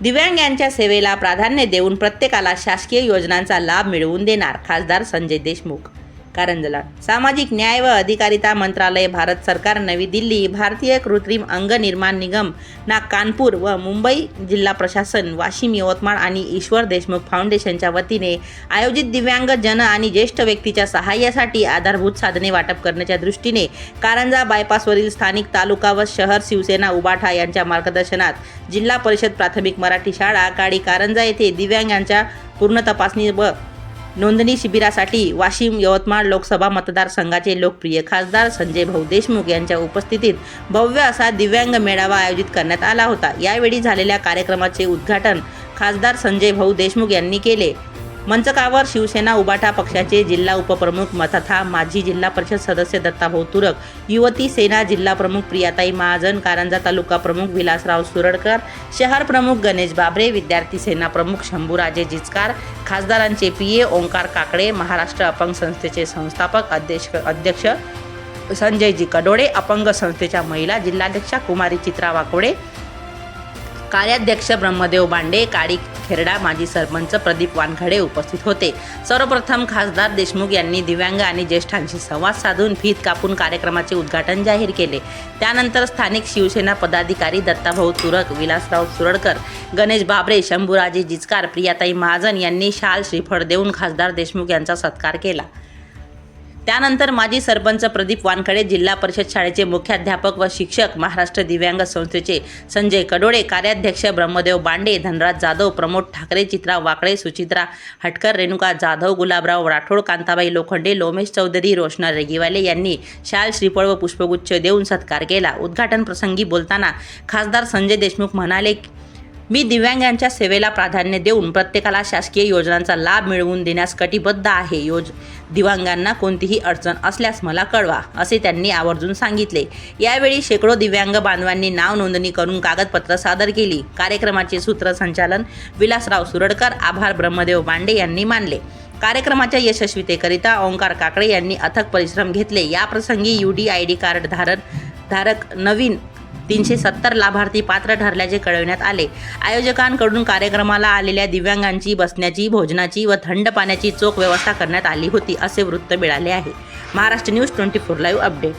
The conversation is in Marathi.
दिव्यांग यांच्या सेवेला प्राधान्य देऊन प्रत्येकाला शासकीय योजनांचा लाभ मिळवून देणार खासदार संजय देशमुख. कारंजला. सामाजिक न्याय व अधिकारिता मंत्रालय भारत सरकार नवी दिल्ली भारतीय कृत्रिम अंग निर्माण निगम ना कानपूर व मुंबई जिल्हा प्रशासन वाशिम यवतमाळ आणि ईश्वर देशमुख फाउंडेशनच्या वतीने आयोजित दिव्यांग जन आणि ज्येष्ठ व्यक्तीच्या सहाय्यासाठी आधारभूत साधने वाटप करण्याच्या दृष्टीने कारंजा बायपासवरील स्थानिक तालुका व शहर शिवसेना उबाठा यांच्या मार्गदर्शनात जिल्हा परिषद प्राथमिक मराठी शाळा काडी कारंजा येथे दिव्यांगांच्या पूर्ण तपासणी व नोंदणी शिबिरासाठी वाशिम यवतमाळ लोकसभा मतदारसंघाचे लोकप्रिय खासदार संजय भाऊ देशमुख यांच्या उपस्थितीत भव्य असा दिव्यांग मेळावा आयोजित करण्यात आला होता. यावेळी झालेल्या कार्यक्रमाचे उद्घाटन खासदार संजय भाऊ देशमुख यांनी केले. मंचकावर शिवसेना उबाठा पक्षाचे जिल्हा उपप्रमुख तथा माजी जिल्हा परिषद सदस्य दत्ताभाऊ तुरक युवती सेना जिल्हा प्रमुख प्रियाताई महाजन कारंजा तालुका प्रमुख विलासराव सुरडकर शहर प्रमुख गणेश बाबरे विद्यार्थी सेना प्रमुख शंभूराजे जिचकार खासदारांचे पी ए ओंकार काकडे महाराष्ट्र अपंग संस्थेचे संस्थापक अध्यक्ष अध्यक्ष संजयजी कडोळे अपंग संस्थेच्या महिला जिल्हाध्यक्षा कुमारी चित्रा वाकोडे कार्याध्यक्ष ब्रह्मदेव बांडे काळी खेरडा माजी सरपंच प्रदीप वानखडे उपस्थित होते. सर्वप्रथम खासदार देशमुख यांनी दिव्यांग आणि ज्येष्ठांशी संवाद साधून फीत कापून कार्यक्रमाचे उद्घाटन जाहीर केले. त्यानंतर स्थानिक शिवसेना पदाधिकारी दत्ताभाऊ तुरक विलासराव सुरडकर गणेश बाबरे शंभूराजे जिचकार प्रियाताई महाजन यांनी शाल श्रीफळ देऊन खासदार देशमुख यांचा सत्कार केला. त्यानंतर माजी सरपंच प्रदीप वानखडे जिल्हा परिषद शाळेचे मुख्याध्यापक व शिक्षक महाराष्ट्र दिव्यांग संस्थेचे संजय कडोळे कार्याध्यक्ष ब्रह्मदेव बांडे धनराज जाधव प्रमोद ठाकरे चित्रा वाकळे सुचित्रा हटकर रेणुका जाधव गुलाबराव राठोड कांताबाई लोखंडे लोमेश चौधरी रोशना रेगीवाले यांनी शाल श्रीफळ व पुष्पगुच्छ देऊन सत्कार केला. उद्घाटन प्रसंगी बोलताना खासदार संजय देशमुख म्हणाले मी दिव्यांगांच्या सेवेला प्राधान्य देऊन प्रत्येकाला शासकीय योजनांचा लाभ मिळवून देण्यास कटिबद्ध आहे. योज दिव्यांगांना कोणतीही अडचण असल्यास मला कळवा असे त्यांनी आवर्जून सांगितले. यावेळी शेकडो दिव्यांग बांधवांनी नाव नोंदणी करून कागदपत्र सादर केली. कार्यक्रमाचे सूत्रसंचालन विलासराव सुरडकर आभार ब्रह्मदेव बांडे यांनी मानले. कार्यक्रमाच्या यशस्वीतेकरिता ओंकार काकडे यांनी अथक परिश्रम घेतले. याप्रसंगी U D I D card धारक धारक नवीन तीनशे सत्तर लाभार्थी पात्र ठरल्याचे कळविण्यात आले आयोजकांकडून कार्यक्रमाला आलेल्या दिव्यांगांची बसण्याची भोजनाची व थंड पाण्याची चोख व्यवस्था करण्यात आली होती असे वृत्त मिळाले आहे Maharashtra news twenty four live update